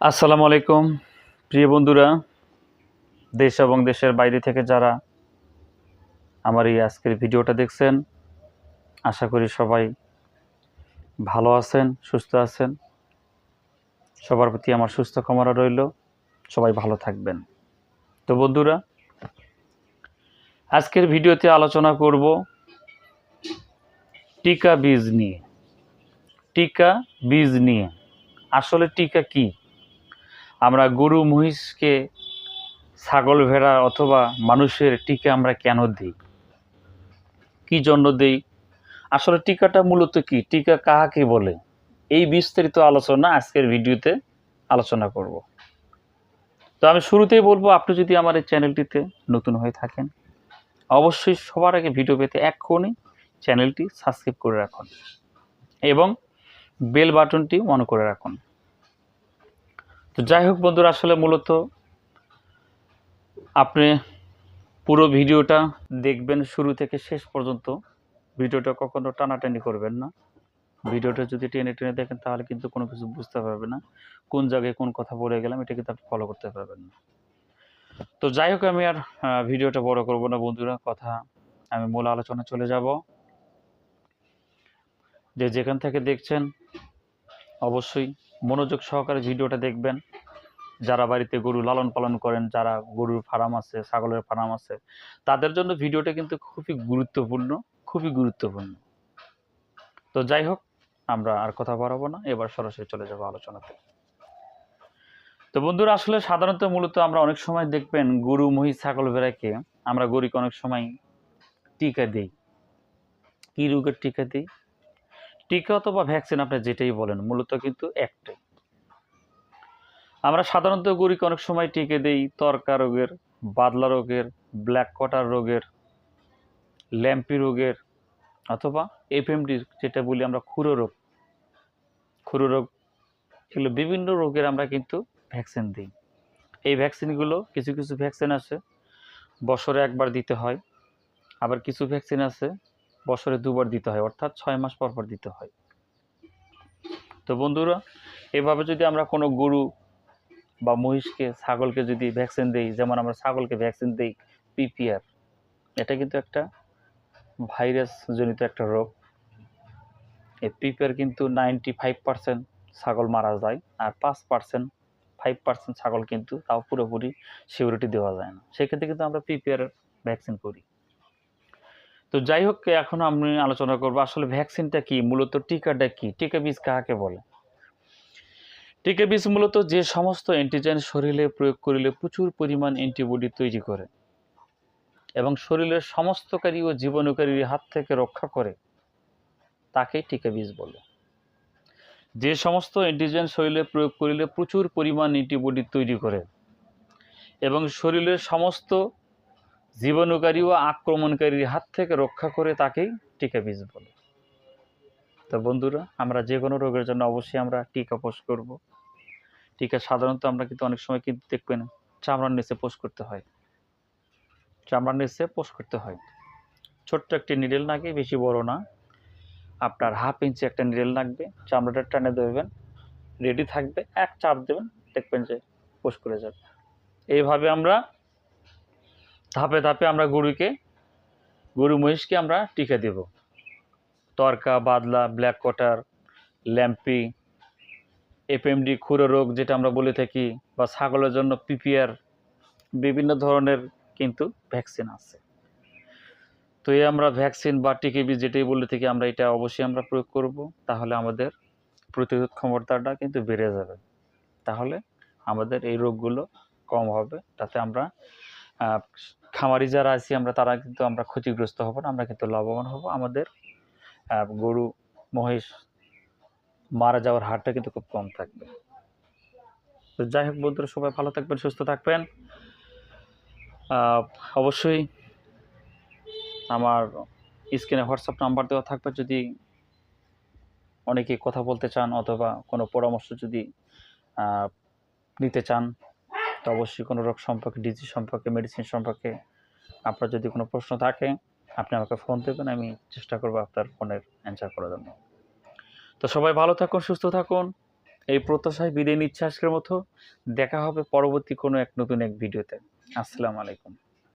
আসসালামু আলাইকুম, প্রিয় বন্ধুরা। দেশ এবং দেশের বাইরে থেকে যারা আমার এই আজকের ভিডিওটা দেখছেন, আশা করি সবাই ভালো আছেন, সুস্থ আছেন। সবার প্রতি আমার সুস্থ কামনা রইল, সবাই ভালো থাকবেন। তো বন্ধুরা, আজকের ভিডিওতে আলোচনা করব টিকা বীজ নিয়ে। টিকা বীজ নিয়ে। আসলে টিকা কি? আমরা গরু মহিষকে ছাগল ভেড়া অথবা মানুষের টিকা আমরা কেন দিই? কি জন্য দেই? আসলে টিকাটা মূলত কি? টিকা কাহাকে বলে? এই বিস্তারিত আলোচনা আজকের ভিডিওতে আলোচনা করব। তো আমি শুরুতেই বলব, আপনি যদি আমার এই চ্যানেলটিতে নতুন হয়ে থাকেন, অবশ্যই সবার আগে ভিডিও পেতে এক্ষুনি চ্যানেলটি সাবস্ক্রাইব করে রাখুন এবং বেল বাটনটি অন করে রাখুন। তো যাই হোক বন্ধুরা, আসলে মূলত আপনি পুরো ভিডিওটা দেখবেন শুরু থেকে শেষ পর্যন্ত। ভিডিওটা কখনো টানাটানি করবেন না। ভিডিওটা যদি টেনে টেনে দেখেন, তাহলে কিন্তু কোনো কিছু বুঝতে পারবে না। কোন জায়গায় কোন কথা বলে গেলাম, এটা কিন্তু আপনি ফলো করতে পারবেন না। তো যাই হোক, আমি আর ভিডিওটা বড় করব না বন্ধুরা, কথা আমি মূল আলোচনা চলে যাব। যে যেখান থেকে দেখছেন, অবশ্যই মনোযোগ সহকারে ভিডিওটা দেখবেন। যারা বাড়িতে গরু লালন পালন করেন, যারা গরুর ফার্ম আছে, ছাগলের ফার্ম আছে, তাদের জন্য ভিডিওটা কিন্তু খুবই গুরুত্বপূর্ণ খুবই গুরুত্বপূর্ণ। তো যাই হোক, আমরা আর কথা বাড়াবো না, এবার সরাসরি চলে যাব আলোচনাতে। তো বন্ধুরা, আসলে সাধারণত মূলত আমরা অনেক সময় দেখবেন গরু, মহিষ, ছাগল, ভেড়াকে আমরা গরুকে অনেক সময় টিকা দিই। কি রোগের টিকা দিই? টিকা অথবা ভ্যাকসিন আপনি যেটাই বলেন, মূলত কিন্তু একটাই। আমরা সাধারণত গরুকে অনেক সময় টিকে দেই তরকা রোগের, বাদলা রোগের ব্ল্যাক কটার রোগের, ল্যাম্পি রোগের অথবা এফএমডি যেটা বলি আমরা খুরো রোগ। খুরো রোগ এগুলো বিভিন্ন রোগের আমরা কিন্তু ভ্যাকসিন দিই। এই ভ্যাকসিনগুলো কিছু কিছু ভ্যাকসিন আছে, বছরে একবার দিতে হয়, আবার কিছু ভ্যাকসিন আছে, বছরে দুবার দিতে হয়, অর্থাৎ ছয় মাস পর পর দিতে হয়। তো বন্ধুরা, এভাবে যদি আমরা কোনো গরু বা মহিষকে, ছাগলকে যদি ভ্যাকসিন দেই, যেমন আমরা ছাগলকে ভ্যাকসিন দেই পিপিআর এটা কিন্তু একটা ভাইরাস জনিত একটা রোগ। এই পিপিআর কিন্তু নাইনটি ফাইভ পার্সেন্ট ছাগল মারা যায় আর পাঁচ পার্সেন্ট ফাইভ পার্সেন্ট ছাগল কিন্তু তাও পুরোপুরি সিকিউরিটি দেওয়া যায় না। সেক্ষেত্রে কিন্তু আমরা পিপিআর ভ্যাকসিন করি। তো যাই হোক, এখন আমি আলোচনা করব আসলে ভ্যাকসিনটা কি, মূলত টিকাটা কি, টিকা বীজ কাকে বলে? টিকা বীজ মূলত যে সমস্ত অ্যান্টিজেন শরীরে প্রয়োগ করিলে প্রচুর পরিমাণ অ্যান্টিবডি তৈরি করে এবং শরীরের সমস্তকারী ও জীবাণুকারীর হাত থেকে রক্ষা করে, তাকেই টিকা বীজ বলে। যে সমস্ত অ্যান্টিজেন শরীরে প্রয়োগ করিলে প্রচুর পরিমাণ অ্যান্টিবডি তৈরি করে এবং শরীরের সমস্ত জীবাণুকারী ও আক্রমণকারীর হাত থেকে রক্ষা করে তাকেই টিকা বীজ বলে। তো বন্ধুরা, আমরা যে কোনো রোগের জন্য অবশ্যই আমরা টিকা পোষ করব। টিকা সাধারণত আমরা কিন্তু অনেক সময় কিন্তু দেখবেন চামড়ার নিচে পোস্ট করতে হয়। চামড়ার নিচে পোস্ট করতে হয়। ছোট্ট একটি নিডেল লাগে বেশি বড় না। আপনার হাফ ইঞ্চি একটা নিডেল লাগবে, চামড়াটা টানে দেবেন রেডি থাকবে, এক চাপ দেবেন, দেখবেন যে পোস্ট করে যাবে। এইভাবে আমরা ধাপে ধাপে আমরা গরুকে, গরু মহিষকে আমরা টিকা দেব। তরকা, বাদলা ব্ল্যাক কটার ল্যাম্পি এফএমডি খুরো রোগ যেটা আমরা বলে থাকি, বা ছাগলের জন্য পিপিআর বিভিন্ন ধরনের কিন্তু ভ্যাকসিন আছে। তো এই আমরা ভ্যাকসিন বা টিকেবি যেটাই বলে থাকি, আমরা এটা অবশ্যই আমরা প্রয়োগ করব। তাহলে আমাদের প্রতিরোধ ক্ষমতাটা কিন্তু বেড়ে যাবে। তাহলে আমাদের এই রোগগুলো কম হবে। তাতে আমরা খামারি যারা আছি, আমরা তারা কিন্তু আমরা ক্ষতিগ্রস্ত হব না, আমরা কিন্তু লাভবান হব। আমাদের গরু, মহিষ মারা যাওয়ার হারটা কিন্তু খুব কম থাকবে। তো যাই হোক বন্ধুরা, সবাই ভালো থাকবেন, সুস্থ থাকবেন। অবশ্যই আমার স্ক্রিনে হোয়াটসঅ্যাপ নাম্বার দেওয়া থাকবে, যদি অনেকে কথা বলতে চান অথবা কোনো পরামর্শ যদি নিতে চান, তো অবশ্যই কোনো রোগ সম্পর্কে ডিজিজ সম্পর্কে মেডিসিন সম্পর্কে আপনার যদি কোনো প্রশ্ন থাকে, আপনি আমাকে ফোন দেবেন, আমি চেষ্টা করব আপনার ফোনের অ্যান্সার করার জন্য। তো সবাই ভালো থাকুন, সুস্থ থাকুন। এই প্রত্যাশায় বিদায় নিচ্ছে আজকের মতো। দেখা হবে পরবর্তী কোনো এক নতুন এক ভিডিওতে। আসসালামু আলাইকুম।